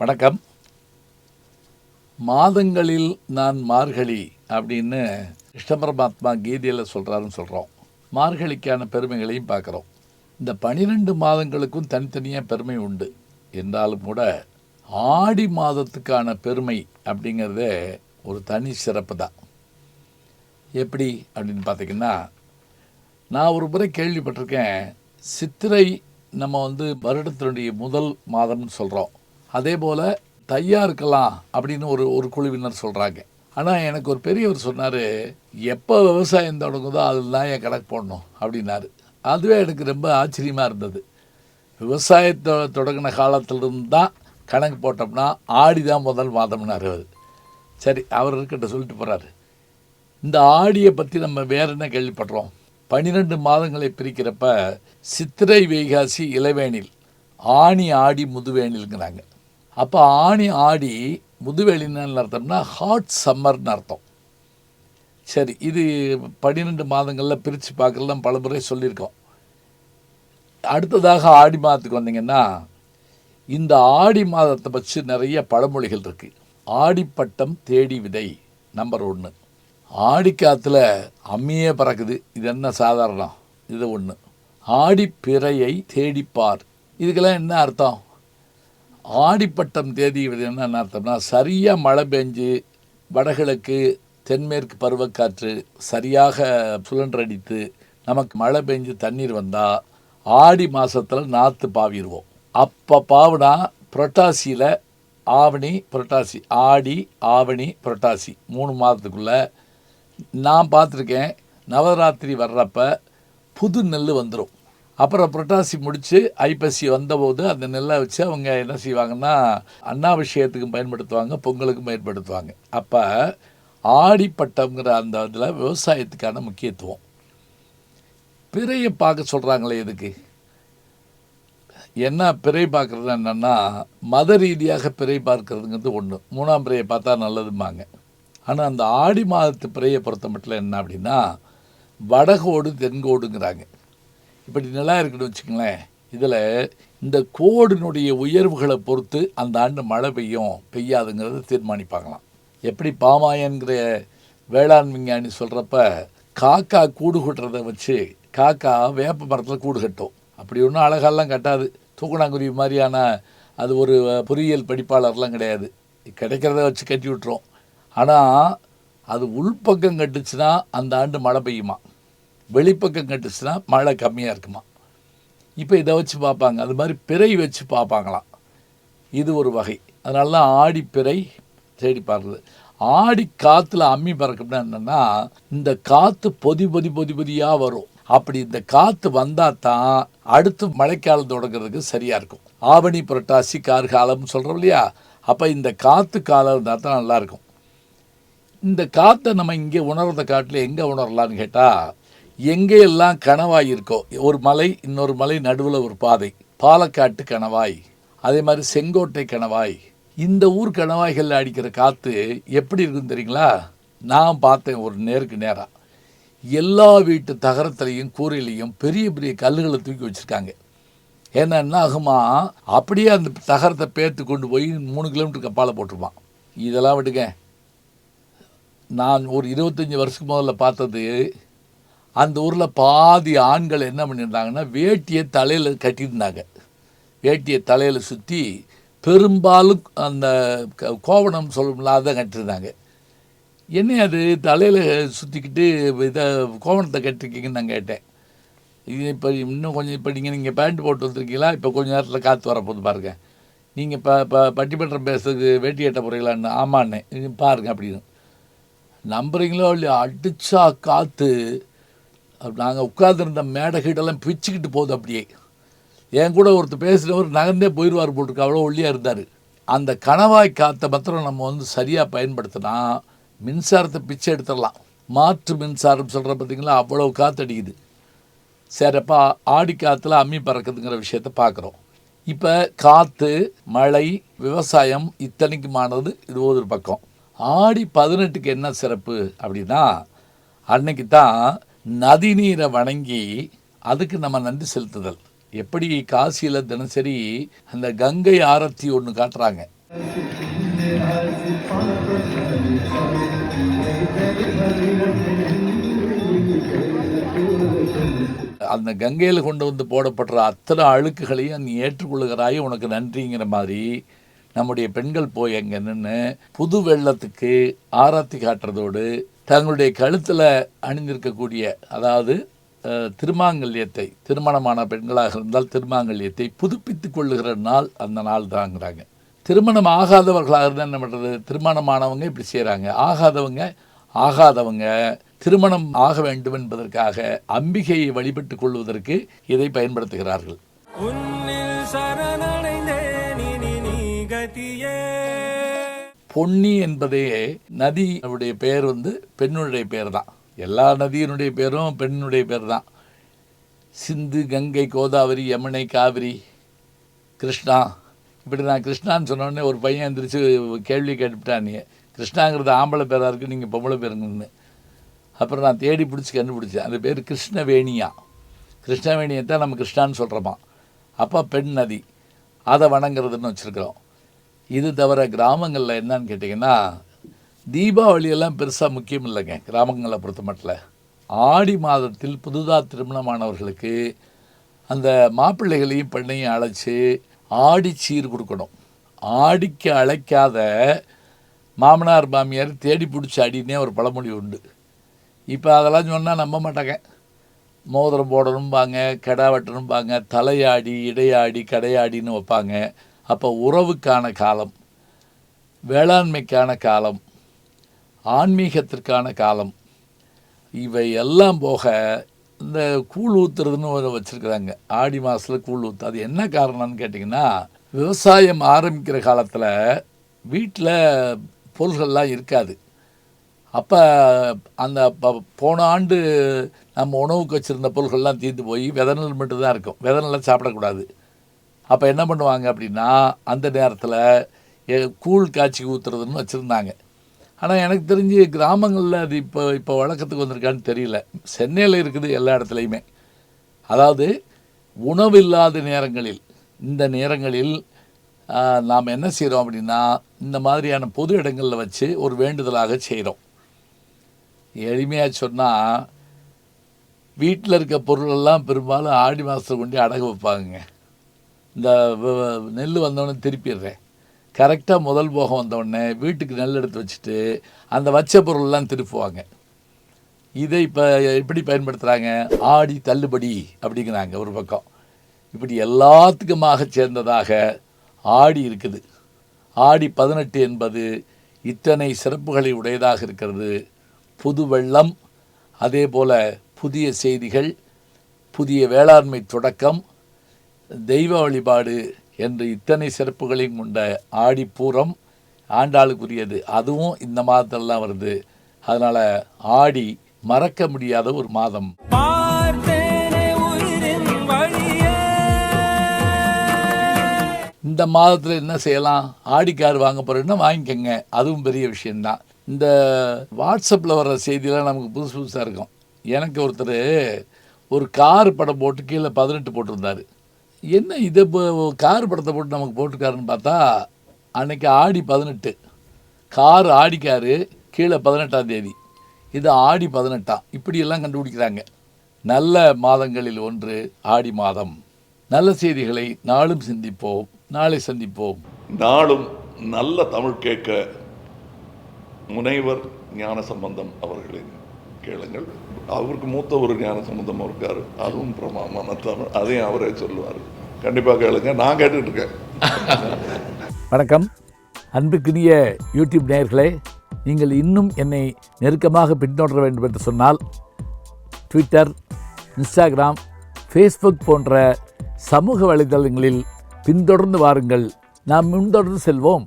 வணக்கம். மாதங்களில் நான் மார்கழி அப்படின்னு கிருஷ்ண பரமாத்மா கீதையில் சொல்கிறாருன்னு சொல்கிறோம் மார்கழிக்கான பெருமைகளையும் பார்க்குறோம். இந்த பனிரெண்டு மாதங்களுக்கும் தனித்தனியாக பெருமை உண்டு. என்றாலும் கூட ஆடி மாதத்துக்கான பெருமை அப்படிங்கிறத ஒரு தனி சிறப்பு தான். எப்படி அப்படின்னு பார்த்தீங்கன்னா நான் ஒரு முறை கேள்விப்பட்டிருக்கேன் சித்திரை நம்ம வந்து வருடத்தினுடைய முதல் மாதம்னு சொல்கிறோம் அதே போல் தையாக இருக்கலாம் அப்படின்னு ஒரு ஒரு குழுவினர் சொல்கிறாங்க ஆனால் எனக்கு ஒரு பெரியவர் சொன்னார் எப்போ விவசாயம் தொடங்குதோ அதில் தான் என் கணக்கு போடணும் அப்படின்னாரு. அதுவே எனக்கு ரொம்ப ஆச்சரியமாக இருந்தது. விவசாயத்தை தொடங்கின காலத்திலிருந்து தான் கணக்கு போட்டோம்னா ஆடி தான் முதல் மாதம்னாரு அவர். சரி அவர் இருக்கிட்ட சொல்லிட்டு போகிறாரு இந்த ஆடியை பற்றி நம்ம வேற என்ன கேள்விப்படுறோம்? பன்னிரெண்டு மாதங்களை பிரிக்கிறப்ப சித்திரை வைகாசி இளவேணில் ஆணி ஆடி முதுவேணிலுங்கிறாங்க அப்போ ஆணி ஆடி முதுவேலின்னு அர்த்தம்னா ஹாட் சம்மர்னு அர்த்தம். சரி இது பன்னிரெண்டு மாதங்களில் பிரித்து பார்க்கலாம் பல முறை சொல்லியிருக்கோம். அடுத்ததாக ஆடி மாதத்துக்கு வந்தீங்கன்னா இந்த ஆடி மாதத்தை வச்சு நிறைய பழமொழிகள் இருக்குது ஆடிப்பட்டம் தேடி விதை நம்பர் ஒன்று ஆடிக்காத்தில் அம்மியே பறக்குது. இது என்ன சாதாரணம்? இது ஒன்று ஆடிப்பிறையை தேடிப்பார். இதுக்கெல்லாம் என்ன அர்த்தம்? ஆடிப்பட்டம் தேதி என்னென்ன என்ன அர்த்தம்னா சரியாக மழை பெஞ்சு வடகிழக்கு தென்மேற்கு பருவக்காற்று சரியாக சுழன்றடித்து நமக்கு மழை பெஞ்சு தண்ணீர் வந்தால் ஆடி மாதத்தில் நாற்று பாவிடுவோம் அப்போ பாவுனா புரட்டாசியில் ஆவணி புரட்டாசி ஆடி ஆவணி புரட்டாசி மூணு மாதத்துக்குள்ளே. நான் பார்த்துருக்கேன் நவராத்திரி வர்றப்ப புது நெல் வந்துடும் அப்புறம் புரட்டாசி முடித்து ஐப்பசி வந்தபோது அந்த நெல்லை வச்சு அவங்க என்ன செய்வாங்கன்னா அன்னாபிஷேகத்துக்கும் பயன்படுத்துவாங்க பொங்கலுக்கும் பயன்படுத்துவாங்க. அப்போ ஆடிப்பட்டம்ங்கிற அந்த இதில் விவசாயத்துக்கான முக்கியத்துவம். பிறையை பார்க்க சொல்கிறாங்களே எதுக்கு? என்ன பிறை பார்க்குறது என்னென்னா மத ரீதியாக பிறை பார்க்குறதுங்கிறது ஒன்று மூணாம் பிறையை பார்த்தா நல்லதும்பாங்க. ஆனால் அந்த ஆடி மாதத்து பிறையை பொறுத்த மட்டும் என்ன அப்படின்னா வடகோடு தென்கோடுங்கிறாங்க. இப்படி நல்லா இருக்குன்னு வச்சுங்களேன் இதில் இந்த கோடினுடைய உயர்வுகளை பொறுத்து அந்த ஆண்டு மழை பெய்யும் பெய்யாதுங்கிறத தீர்மானிப்பாங்களாம். எப்படி பாமாயன்கிற வேளாண் விஞ்ஞானி சொல்கிறப்ப காக்கா கூடு கட்டுறதை வச்சு காக்கா வேப்ப மரத்தில் கூடு கட்டும். அப்படி ஒன்றும் அழகாலாம் கட்டாது. தூக்குனாங்குருவி மாதிரியான அது ஒரு பொறியியல் படிப்பாளர்லாம் கிடையாது. கிடைக்கிறத வச்சு கட்டி விட்டுரும். ஆனால் அது உள்பக்கம் கட்டுச்சுன்னா அந்த ஆண்டு மழை பெய்யுமா வெளிப்பக்கம் கட்டுச்சுன்னா மழை கம்மியாக இருக்குமா? இப்போ இதை வச்சு பார்ப்பாங்க. அது மாதிரி பிறை வச்சு பார்ப்பாங்களாம். இது ஒரு வகை. அதனால தான் ஆடி பிறை தேடி பாடுறது ஆடி காற்றுல அம்மி பறக்கும்னா என்னென்னா இந்த காற்று பொதி பொதி பொதி பொதியாக வரும். அப்படி இந்த காற்று வந்தால் தான் அடுத்து மழைக்காலம் தொடங்குறதுக்கு சரியாக இருக்கும். ஆவணி புரட்டாசி கார்காலம்னு சொல்கிறோம் இல்லையா? அப்போ இந்த காற்று காலம் இருந்தால் தான் நல்லாயிருக்கும் இந்த காற்றை நம்ம இங்கே உணர்றத காட்டில் எங்கே உணரலான்னு கேட்டால் எங்கேயெல்லாம் கணவாய் இருக்கோ ஒரு மலை இன்னொரு மலை நடுவில் ஒரு பாதை. பாலக்காட்டு கணவாய் அதே மாதிரி செங்கோட்டை கணவாய் இந்த ஊர் கணவாய்களில் அடிக்கிற காற்று எப்படி இருக்குன்னு தெரியுங்களா? நான் பார்த்தேன் ஒரு நேருக்கு நேராக எல்லா வீட்டு தகரத்துலையும் கூரையிலையும் பெரிய பெரிய கல்லுகளை தூக்கி வச்சுருக்காங்க. ஏன்னா என்ன ஆகுமா? அப்படியே அந்த தகரத்தை பேர்த்து கொண்டு போய் மூணு கிலோமீட்டருக்கு அப்பால் போட்டுருப்பான். இதெல்லாம் விட்டுங்க நான் ஒரு இருபத்தஞ்சி வருஷத்துக்கு முதல்ல பார்த்தது அந்த ஊரில் பாதி ஆண்கள் என்ன பண்ணியிருந்தாங்கன்னா வேட்டியை தலையில் கட்டியிருந்தாங்க. வேட்டியை தலையில் சுற்றி பெரும்பாலும் அந்த க- கோவணம் சொல்லும்ல அதை கட்டியிருந்தாங்க. என்ன அது? தலையில் சுற்றிக்கிட்டு இதை கோவணத்தை கட்டிருக்கீங்கன்னு நான் கேட்டேன். இது இப்போ இன்னும் கொஞ்சம் இப்போ நீங்கள் நீங்கள் பேண்ட் போட்டு வந்துருக்கீங்களா? இப்போ கொஞ்சம் நேரத்தில் காற்று வரப்போகுது பாருங்கள் நீங்கள் இப்போ இப்போ பட்டிமன்றம் பேசுறதுக்கு வேட்டி கட்ட போகிறீங்களான்னு ஆமாண்ணே இது பாருங்க அப்படின்னு. நம்புறீங்களோ இல்லையா அடித்தா காற்று நாங்கள் உட்காந்துருந்த மேடைகீடெல்லாம் பிச்சுக்கிட்டு போகுது அப்படியே. என் கூட ஒருத்தர் பேசினவர் நகர்ந்தே போயிடுவார் போட்டிருக்கு. அவ்வளோ ஒல்லியாக இருந்தார். அந்த கணவாய் காற்றை மாத்திரம் நம்ம வந்து சரியாக பயன்படுத்தினா மின்சாரத்தை பிச்சை எடுத்துடலாம். மாற்று மின்சாரம் சொல்கிற பார்த்தீங்களா அவ்வளோ காற்றடிக்குது சரிப்பா ஆடி காற்றுல அம்மி பறக்குதுங்கிற விஷயத்த பார்க்குறோம் இப்போ காற்று மழை விவசாயம் இத்தனைக்குமானது இது ஒரு பக்கம். ஆடி பதினெட்டுக்கு என்ன சிறப்பு அப்படின்னா அன்னைக்கு தான் நதிநீரை வணங்கி அதுக்கு நம்ம நன்றி செலுத்துதல். எப்படி காசியில் தினசரி அந்த கங்கை ஆரத்தி ஒன்று காட்டுறாங்க. அந்த கங்கையில் கொண்டு வந்து போடப்படுற அத்தனை அழுக்குகளையும் நீ ஏற்றுக்கொள்ளுகிறாய் உனக்கு நன்றிங்கிற மாதிரி நம்முடைய பெண்கள் போய் அங்கே நின்று புது வெள்ளத்துக்கு ஆராத்தி காட்டுறதோடு தங்களுடைய கழுத்தில் அணிந்திருக்கக்கூடிய அதாவது திருமாங்கல்யத்தை திருமணமான பெண்களாக இருந்தால் திருமாங்கல்யத்தை புதுப்பித்து கொள்ளுகிற நாள் அந்த நாள் தாங்கிறாங்க திருமணம் ஆகாதவர்களாக இருந்தால் என்ன பண்ணுறது திருமணமானவங்க இப்படி செய்கிறாங்க ஆகாதவங்க ஆகாதவங்க திருமணம் ஆக வேண்டும் என்பதற்காக அம்பிகையை வழிபட்டுக் கொள்வதற்கு இதை பயன்படுத்துகிறார்கள். பொன்னி என்பதே நதியுடைய பெயர் வந்து பெண்ணுடைய பெயர் தான். எல்லா நதியினுடைய பேரும் பெண்ணுடைய பேர் தான். சிந்து கங்கை கோதாவரி யமுனை காவிரி கிருஷ்ணா. இப்படி நான் கிருஷ்ணான்னு சொன்னோடனே ஒரு பையன் எந்திரிச்சு கேள்வி கேட்டுவிட்டான் கிருஷ்ணாங்கிறது ஆம்பளை பேராக இருக்குது நீங்கள் பொம்பளை பேருங்கன்னு. அப்புறம் நான் தேடி பிடிச்சி கண்டுபிடிச்சேன். அந்த பேர் கிருஷ்ணவேணியா. கிருஷ்ணவேணியை தான் நம்ம கிருஷ்ணான்னு சொல்கிறோமா அப்போ பெண் நதி. அதை வணங்குறதுன்னு வச்சுருக்கிறோம். இது தவிர கிராமங்களில் என்னன்னு கேட்டிங்கன்னா தீபாவளியெல்லாம் பெருசாக முக்கியம் இல்லைங்க. கிராமங்களை பொறுத்த மட்டும் ஆடி மாதத்தில் புதுதாக திருமணமானவர்களுக்கு அந்த மாப்பிள்ளைகளையும் பெண்ணையும் அழைச்சி ஆடி சீர் கொடுக்கணும். ஆடிக்கு அழைக்காத மாமனார் மாமியார் தேடி பிடிச்சி அடினே ஒரு பழமொழி உண்டு. இப்போ அதெல்லாம் சொன்னால் நம்ப மாட்டாங்க. மோதிரம் போடணும்பாங்க கெடா வெட்டணும்பாங்க தலையாடி இடையாடி கடையாடின்னு வைப்பாங்க. அப்போ உறவுக்கான காலம் வேளாண்மைக்கான காலம் ஆன்மீகத்திற்கான காலம் இவை எல்லாம் போக இந்த கூழ் ஊற்றுறதுன்னு ஒரு வச்சுருக்குறாங்க. ஆடி மாதத்தில் கூழ் ஊற்று அது என்ன காரணம்னு கேட்டிங்கன்னா விவசாயம் ஆரம்பிக்கிற காலத்தில் வீட்டில் பொருள்கள்லாம் இருக்காது. அப்போ அந்த போன ஆண்டு நம்ம உணவுக்கு வச்சுருந்த பொருள்கள்லாம் தீர்ந்து போய் வித நெல் மட்டும் தான் இருக்கும். வித நெல்லை சாப்பிடக்கூடாது. அப்போ என்ன பண்ணுவாங்க அப்படின்னா அந்த நேரத்தில் கூழ் காய்ச்சி ஊற்றுறதுன்னு வச்சுருந்தாங்க. ஆனால் எனக்கு தெரிஞ்சு கிராமங்களில் அது இப்போ இப்போ வழக்கத்துக்கு வந்திருக்கான்னு தெரியல. சென்னையில் இருக்குது எல்லா இடத்துலையுமே. அதாவது உணவு இல்லாத நேரங்களில் இந்த நேரங்களில் நாம் என்ன செய்கிறோம் அப்படின்னா இந்த மாதிரியான பொது இடங்களில் வச்சு ஒரு வேண்டுதலாக செய்கிறோம் எளிமையாக சொன்னால் வீட்டில் இருக்க பொருளெல்லாம் பெரும்பாலும் ஆடி மாதத்தில் கொண்டு அடகு வைப்பாங்க இந்த நெல் வந்தோடனே திருப்பிடுறேன். கரெக்டாக முதல் போகம் வந்தோடனே வீட்டுக்கு நெல் எடுத்து வச்சுட்டு அந்த வச்ச பொருள்லாம் திருப்புவாங்க. இதை இப்போ எப்படி பயன்படுத்துகிறாங்க ஆடி தள்ளுபடி அப்படிங்கிறாங்க ஒரு பக்கம். இப்படி எல்லாத்துக்குமாக சேர்ந்ததாக ஆடி இருக்குது. ஆடி பதினெட்டு என்பது இத்தனை சிறப்புகளை உடையதாக இருக்கிறது. புது வெள்ளம் அதே போல் புதிய செய்திகள் புதிய வேளாண்மை தொடக்கம் தெய்வ வழிபாடு என்று இத்தனை சிறப்புகளையும் கொண்ட ஆடிப்பூரம் ஆண்டாளுக்குரியது. அதுவும் இந்த மாதத்திலலாம் வருது. அதனால் ஆடி மறக்க முடியாத ஒரு மாதம். இந்த மாதத்தில் என்ன செய்யலாம்? ஆடி கார் வாங்க போகிறேன்னா வாங்கிக்கோங்க. அதுவும் பெரிய விஷயந்தான் இந்த வாட்ஸ்அப்பில் வர்ற செய்தியெல்லாம் நமக்கு புதுசு புதுசாக இருக்கும். எனக்கு ஒருத்தர் ஒரு கார் படம் போட்டு கீழே பதினெட்டு போட்டிருந்தாரு. என்ன இதை இப்போ கார் படத்தை போட்டு நமக்கு போட்டிருக்காருன்னு பார்த்தா அன்னைக்கு ஆடி பதினெட்டு. கார் ஆடிக்காரு கீழே பதினெட்டாம் தேதி. இது ஆடி பதினெட்டாம். இப்படியெல்லாம் கண்டுபிடிக்கிறாங்க. நல்ல மாதங்களில் ஒன்று ஆடி மாதம். நல்ல செய்திகளை நாளும் சிந்திப்போம் நாளை சந்திப்போம். நாளும் நல்ல தமிழ் கேட்க முனைவர் ஞான சம்பந்தம் அவர்களின் கேளுங்கள். அவருக்கு மூத்த ஒரு ஞான சம்பந்தம் இருக்கார். அதுவும் பிரமாமான தமிழ் அதையும் அவரே சொல்லுவார். கண்டிப்பாக கேளுங்க. நான் கேட்டுக்கிட்டு இருக்கேன் வணக்கம். அன்புக்குரிய யூடியூப் நேயர்களே நீங்கள் இன்னும் என்னை நெருக்கமாக பின்தொடர வேண்டும் என்று சொன்னால் ட்விட்டர் இன்ஸ்டாகிராம் ஃபேஸ்புக் போன்ற சமூக வலைதளங்களில் பின்தொடர்ந்து வாருங்கள். நாம் முன்தொடர்ந்து செல்வோம்.